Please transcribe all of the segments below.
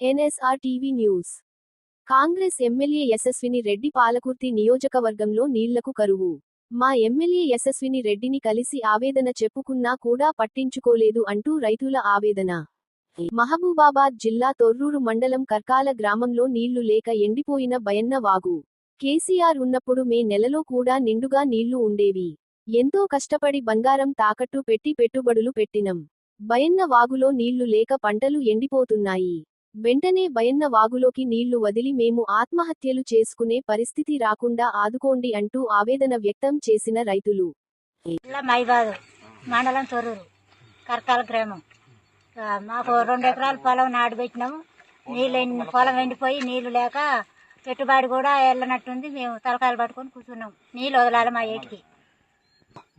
NSR TV news. Congress MLA Yashaswini Reddy Palakurthi నియోజకవర్గంలో నీళ్ళకు కరువు. మా ఎమ్మెల్యే యశస్విని రెడ్డిని కలిసి ఆవేదన చెప్పుకున్నా కూడా పట్టించుకోలేదు అంటూ రైతుల ఆవేదన. మహబూబాబాద్ జిల్లా తొర్రూరు మండలం కర్కాల గ్రామంలో నీళ్ళు లేక ఎండిపోయిన బయన్న వాగు. కేసీఆర్ ఉన్నప్పుడు మే నెలలో కూడా నిండుగా నీళ్ళు ఉండేవి. ఎంతో కష్టపడి బంగారం తాకట్టు పెట్టి పెట్టుబడులు పెట్టినం. బయన్న వాగులో నీళ్ళు లేక పంటలు ఎండిపోతున్నాయి. వెంటనే బయన్న వాగులోకి నీళ్ళు వదిలి మేము ఆత్మహత్యలు చేసుకునే పరిస్థితి రాకుండా ఆదుకోండి అంటూ ఆవేదన వ్యక్తం చేసిన రైతులు. మండలం తొర్రూరు కర్కాల గ్రామం. మాకు రెండు ఎకరాల పొలం నాటు పెట్టినాము. నీళ్ళు ఎండి పొలం ఎండిపోయి నీళ్ళు లేక పెట్టుబడి కూడా వెళ్ళనట్టుంది మేము తలకాయలు పట్టుకొని కూర్చున్నాం. నీళ్ళు వదలాలి మా ఏటికి.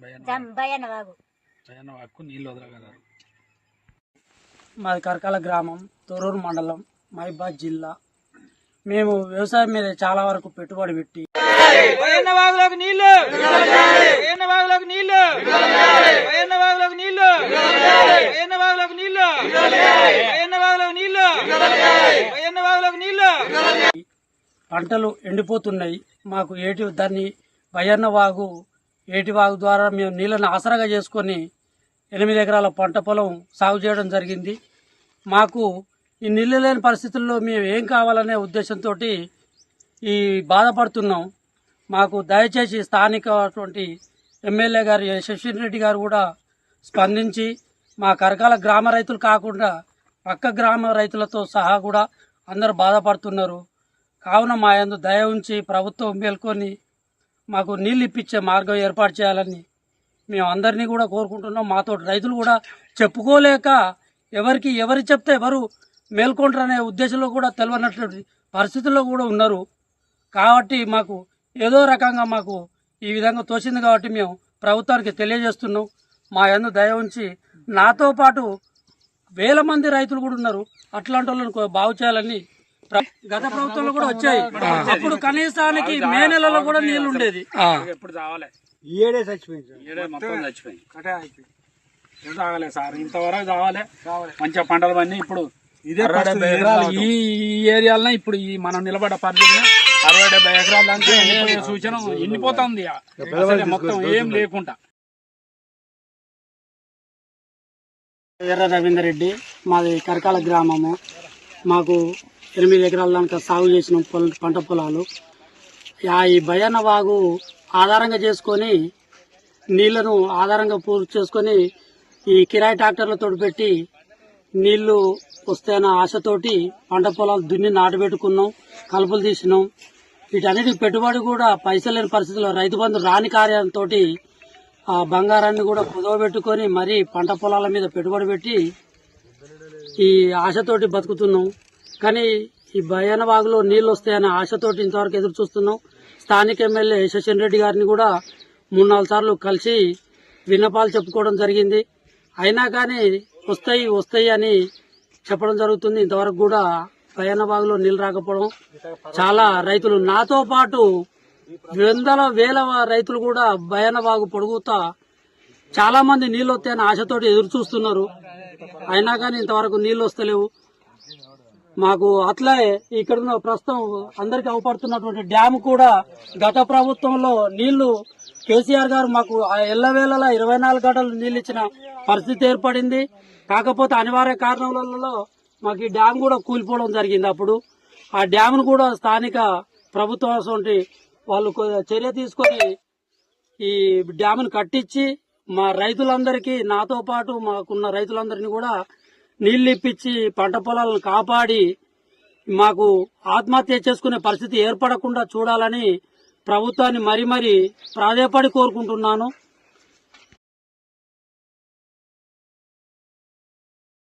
భయన్న నీళ్ళు వదలగలరు. మాది కరకాల గ్రామం. తొర్రూరు మండలం మహిబాద్ జిల్లా. మేము వ్యవసాయం మీద చాలా వరకు పెట్టుబడి పెట్టి నీళ్ళు నీళ్ళు పంటలు ఎండిపోతున్నాయి. మాకు ఏటి దాన్ని బయ్యన్న వాగు ఏటి వాగు ద్వారా మేము నీళ్ళని ఆసరాగా చేసుకొని ఎనిమిది ఎకరాల పంట పొలం సాగు చేయడం జరిగింది. మాకు ఈ నీళ్ళు లేని పరిస్థితుల్లో మేము ఏం కావాలనే ఉద్దేశంతో ఈ బాధపడుతున్నాం. మాకు దయచేసి స్థానికటువంటి ఎమ్మెల్యే గారు శశిన్ రెడ్డి గారు కూడా స్పందించి మా కరకాల గ్రామ రైతులు కాకుండా పక్క గ్రామ రైతులతో సహా కూడా అందరు బాధపడుతున్నారు. కావున మా యందు దయ ఉంచి ప్రభుత్వం మేల్కొని మాకు నీళ్ళు ఇప్పించే మార్గం ఏర్పాటు చేయాలని మేము అందరినీ కూడా కోరుకుంటున్నాం. మాతో రైతులు కూడా చెప్పుకోలేక ఎవరికి ఎవరు చెప్తే ఎవరు మేల్కొంటారనే ఉద్దేశంలో కూడా తెలియనటువంటి పరిస్థితుల్లో కూడా ఉన్నారు. కాబట్టి మాకు ఏదో రకంగా మాకు ఈ విధంగా తోచింది కాబట్టి మేము ప్రభుత్వానికి తెలియజేస్తున్నాం. మా యందు దయ ఉంచి నాతో పాటు వేల మంది రైతులు కూడా ఉన్నారు. అట్లాంటి వాళ్ళని బాగు చేయాలని ప్ర- గత ప్రభుత్వంలో కూడా వచ్చాయి. అప్పుడు కనీసానికి మే నెలలో కూడా నీళ్ళు ఉండేది. ఎప్పుడు ఏడే చచ్చిపోయింది సార్. తాగలే ఇంతవరకు చావలే. మంచిగా పంటలు పని ఇప్పుడు ఇదే ఫస్ట్ ఎకరాలు. ఈ ఏరియాలో ఇప్పుడు ఈ మనం నిలబడ్డ పరిధిలో అరవై డెబ్బై ఎకరాలు అంటే ఎండిపోయే సూచన ఎండిపోతుంది మొత్తం ఏం లేకుండా. ఎర్ర రవీందర్ రెడ్డి మాది కరకాల గ్రామము. మాకు ఎనిమిది ఎకరాల దాకా సాగు చేసిన పొల పంట పొలాలు. ఆ ఈ భయాన వాగు ఆధారంగా చేసుకొని నీళ్ళను ఆధారంగా పూర్తి చేసుకొని ఈ కిరాయి ట్రాక్టర్లతో పెట్టి నీళ్ళు వస్తాయన్న ఆశతోటి పంట పొలాలు దున్ని నాటబెట్టుకున్నాం కలుపులు తీసినాం. వీటన్నిటి పెట్టుబడి కూడా పైసలు లేని పరిస్థితుల్లో రైతు బంధు రాని కార్యంతో ఆ బంగారాన్ని కూడా కుదవబెట్టుకొని మరీ పంట పొలాల మీద పెట్టుబడి పెట్టి ఈ ఆశతోటి బతుకుతున్నాం. కానీ ఈ భయాన వాగులో నీళ్ళు వస్తాయనే ఆశతోటి ఇంతవరకు ఎదురు చూస్తున్నాం. స్థానిక ఎమ్మెల్యే శశన్ రెడ్డి గారిని కూడా మూడు నాలుగు సార్లు కలిసి విన్నపాలు చెప్పుకోవడం జరిగింది. అయినా కానీ వస్తాయి వస్తాయి అని చెప్పడం జరుగుతుంది. ఇంతవరకు కూడా భయాన వాగులో నీళ్ళు రాకపోవడం చాలా రైతులు. నాతో పాటు వందల వేల రైతులు కూడా బయనబాగు పొడుగుతా చాలా మంది నీళ్ళు వస్తాయని ఆశతోటి ఎదురు చూస్తున్నారు. అయినా కానీ ఇంతవరకు నీళ్ళు వస్తలేవు. మాకు అట్లే ఇక్కడ ప్రస్తుతం అందరికి అవపడుతున్నటువంటి డ్యామ్ కూడా గత ప్రభుత్వంలో నీళ్ళు కేసీఆర్ గారు మాకు ఎల్లవేళలా ఇరవై నాలుగు గంటలు నీళ్ళు ఇచ్చిన పరిస్థితి ఏర్పడింది. కాకపోతే అనివార్య కారణాలలో మాకు ఈ డ్యామ్ కూడా కూలిపోవడం జరిగింది అప్పుడు. ఆ డ్యామ్ను కూడా స్థానిక ప్రభుత్వం వాళ్ళు చర్య తీసుకొని ఈ డ్యామ్ను కట్టించి మా రైతులందరికీ నాతో పాటు మాకున్న రైతులందరినీ కూడా నీళ్ళు ఇప్పించి పంట పొలాలను కాపాడి మాకు ఆత్మహత్య చేసుకునే పరిస్థితి ఏర్పడకుండా చూడాలని ప్రభుత్వాన్ని మరీ మరీ ప్రాధేయపడి కోరుకుంటున్నాను.